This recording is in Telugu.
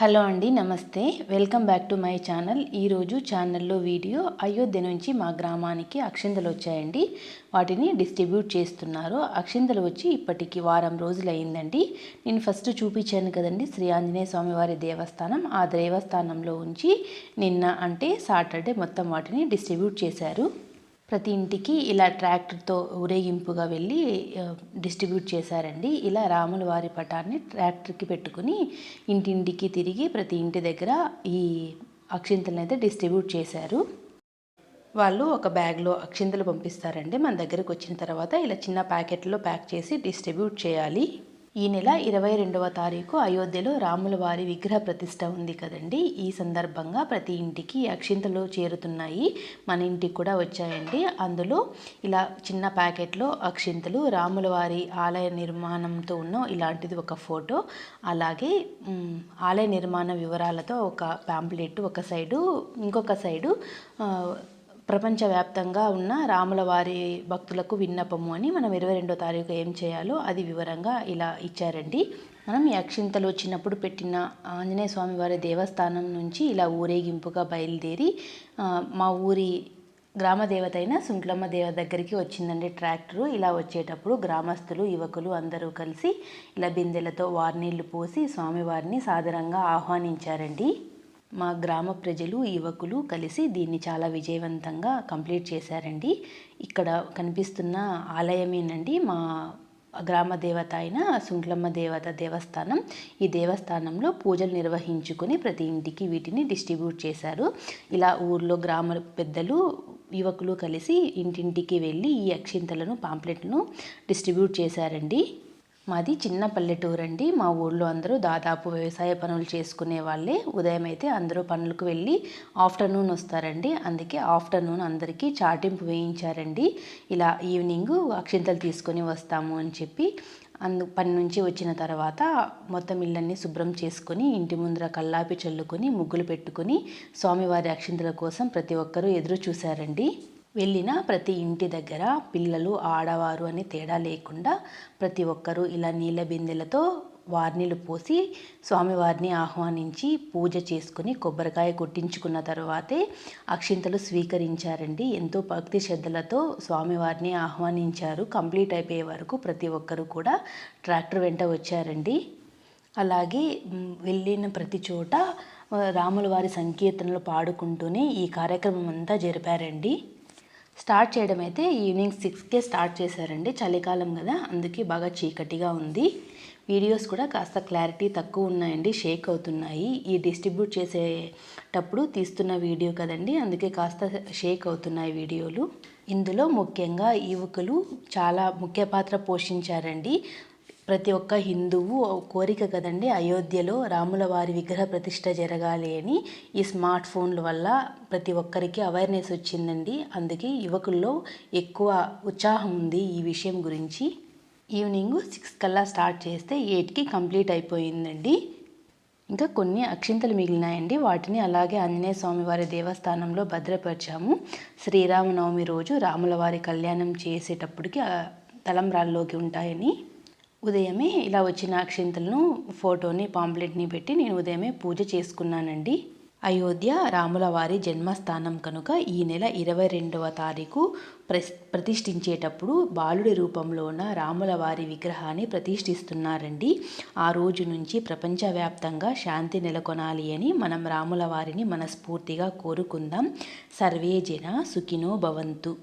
హలో అండి నమస్తే. Welcome back to my channel. ఈరోజు ఛానల్లో వీడియో అయోధ్య నుంచి మా గ్రామానికి అక్షింతలు వచ్చాయండి. వాటిని డిస్ట్రిబ్యూట్ చేస్తున్నారు. అక్షింతలు వచ్చి ఇప్పటికి వారం రోజులు అయిందండి నేను ఫస్ట్ చూపించాను కదండి శ్రీ ఆంజనేయ స్వామివారి దేవస్థానం. ఆ దేవస్థానంలో ఉంచి నిన్న అంటే సాటర్డే మొత్తం వాటిని డిస్ట్రిబ్యూట్ చేశారు. ప్రతి ఇంటికి ఇలా ట్రాక్టర్తో ఊరేగింపుగా వెళ్ళి డిస్ట్రిబ్యూట్ చేశారండి. ఇలా రాముల వారి పటాన్ని ట్రాక్టర్కి పెట్టుకుని ఇంటింటికి తిరిగి ప్రతి ఇంటి దగ్గర ఈ అక్షింతలను అయితే డిస్ట్రిబ్యూట్ చేశారు. వాళ్ళు ఒక బ్యాగ్లో అక్షింతలు పంపిస్తారండి. మన దగ్గరకు వచ్చిన తర్వాత ఇలా చిన్న ప్యాకెట్లో ప్యాక్ చేసి డిస్ట్రిబ్యూట్ చేయాలి. ఈ నెల ఇరవై రెండవ తారీఖు అయోధ్యలో రాముల వారి విగ్రహ ప్రతిష్ట ఉంది కదండి. ఈ సందర్భంగా ప్రతి ఇంటికి అక్షింతలు చేరుతున్నాయి. మన ఇంటికి కూడా వచ్చాయండి. అందులో ఇలా చిన్న ప్యాకెట్లో అక్షింతలు రాముల వారి ఆలయ నిర్మాణంతో ఉన్న ఇలాంటిది ఒక ఫోటో అలాగే ఆలయ నిర్మాణ వివరాలతో ఒక ప్యాంప్లెట్ ఒక సైడు ఇంకొక సైడు ప్రపంచవ్యాప్తంగా ఉన్న రాముల వారి భక్తులకు విన్నపము అని మనం ఇరవై రెండో తారీఖు ఏం చేయాలో అది వివరంగా ఇలా ఇచ్చారండి. మనం ఈ అక్షింతలు వచ్చినప్పుడు పెట్టిన ఆంజనేయ స్వామి వారి దేవస్థానం నుంచి ఇలా ఊరేగింపుగా బయలుదేరి మా ఊరి గ్రామ దేవత అయిన సుంట్లమ్మ దేవ దగ్గరికి వచ్చిందండి ట్రాక్టరు. ఇలా వచ్చేటప్పుడు గ్రామస్తులు యువకులు అందరూ కలిసి ఇలా బిందెలతో వారినీళ్ళు పోసి స్వామివారిని సాదరంగా ఆహ్వానించారండి. మా గ్రామ ప్రజలు యువకులు కలిసి దీన్ని చాలా విజయవంతంగా కంప్లీట్ చేశారండి. ఇక్కడ కనిపిస్తున్న ఆలయమేనండి మా గ్రామ దేవత అయిన సుంట్లమ్మ దేవత దేవస్థానం. ఈ దేవస్థానంలో పూజలు నిర్వహించుకొని ప్రతి ఇంటికి వీటిని డిస్ట్రిబ్యూట్ చేశారు. ఇలా ఊర్లో గ్రామ పెద్దలు యువకులు కలిసి ఇంటింటికి వెళ్ళి ఈ అక్షింతలను పాంప్లెట్లను డిస్ట్రిబ్యూట్ చేశారండి. మాది చిన్న పల్లెటూరు అండి. మా ఊళ్ళో అందరూ దాదాపు వ్యవసాయ పనులు చేసుకునే వాళ్ళే. ఉదయం అయితే అందరూ పనులకు వెళ్ళి ఆఫ్టర్నూన్ వస్తారండి. అందుకే ఆఫ్టర్నూన్ అందరికీ చాటింపు వేయించారండి. ఇలా ఈవినింగ్ అక్షింతలు తీసుకొని వస్తాము అని చెప్పి అందు పని నుంచి వచ్చిన తర్వాత మొత్తం ఇళ్ళన్నీ శుభ్రం చేసుకొని ఇంటి ముందర కల్లాపి చల్లుకొని ముగ్గులు పెట్టుకొని స్వామివారి అక్షింతల కోసం ప్రతి ఒక్కరూ ఎదురు చూశారండి. వెళ్ళిన ప్రతి ఇంటి దగ్గర పిల్లలు ఆడవారు అని తేడా లేకుండా ప్రతి ఒక్కరూ ఇలా నీళ్ళ బిందెలతో వార్నిలు పోసి స్వామివారిని ఆహ్వానించి పూజ చేసుకుని కొబ్బరికాయ కొట్టించుకున్న తర్వాతే అక్షింతలు స్వీకరించారండి. ఎంతో భక్తి శ్రద్ధలతో స్వామివారిని ఆహ్వానించారు. కంప్లీట్ అయిపోయే వరకు ప్రతి ఒక్కరూ కూడా ట్రాక్టర్ వెంట వచ్చారండి. అలాగే వెళ్ళిన ప్రతి చోట రాముల వారి సంకీర్తనలు పాడుకుంటూనే ఈ కార్యక్రమం అంతా జరిపారండి. స్టార్ట్ చేయడం అయితే ఈవినింగ్ సిక్స్కే స్టార్ట్ చేశారండి. చలికాలం కదా అందుకే బాగా చీకటిగా ఉంది. వీడియోస్ కూడా కాస్త క్లారిటీ తక్కువ ఉన్నాయండి షేక్ అవుతున్నాయి. ఈ డిస్ట్రిబ్యూట్ చేసేటప్పుడు తీస్తున్న వీడియో కదండి అందుకే కాస్త షేక్ అవుతున్నాయి వీడియోలు. ఇందులో ముఖ్యంగా యువకులు చాలా ముఖ్య పాత్ర పోషించారండి. ప్రతి ఒక్క హిందువు కోరిక కదండి అయోధ్యలో రాముల వారి విగ్రహ ప్రతిష్ట జరగాలి అని ఈ స్మార్ట్ ఫోన్ల వల్ల ప్రతి ఒక్కరికి అవేర్నెస్ వచ్చిందండి. అందుకే యువకుల్లో ఎక్కువ ఉత్సాహం ఉంది ఈ విషయం గురించి. ఈవినింగ్ సిక్స్ కల్లా స్టార్ట్ చేస్తే ఎయిట్కి కంప్లీట్ అయిపోయిందండి. ఇంకా కొన్ని అక్షింతలు మిగిలినాయండి. వాటిని అలాగే ఆంజనేయ స్వామివారి దేవస్థానంలో భద్రపరిచాము. శ్రీరామనవమి రోజు రాముల వారి కళ్యాణం చేసేటప్పటికి తలంబ్రాల్లోకి ఉంటాయని. ఉదయమే ఇలా వచ్చిన అక్షింతలను ఫోటోని పాంప్లెట్ని పెట్టి నేను ఉదయమే పూజ చేసుకున్నానండి. అయోధ్య రాముల వారి జన్మస్థానం కనుక ఈ నెల ఇరవై రెండవ తారీఖు ప్రస్ ప్రతిష్ఠించేటప్పుడు బాలుడి రూపంలో ఉన్న రాముల వారి విగ్రహాన్ని ప్రతిష్ఠిస్తున్నారండి. ఆ రోజు నుంచి ప్రపంచవ్యాప్తంగా శాంతి నెలకొనాలి అని మనం రాముల వారిని మనస్ఫూర్తిగా కోరుకుందాం. సర్వే జన సుఖినో భవంతు.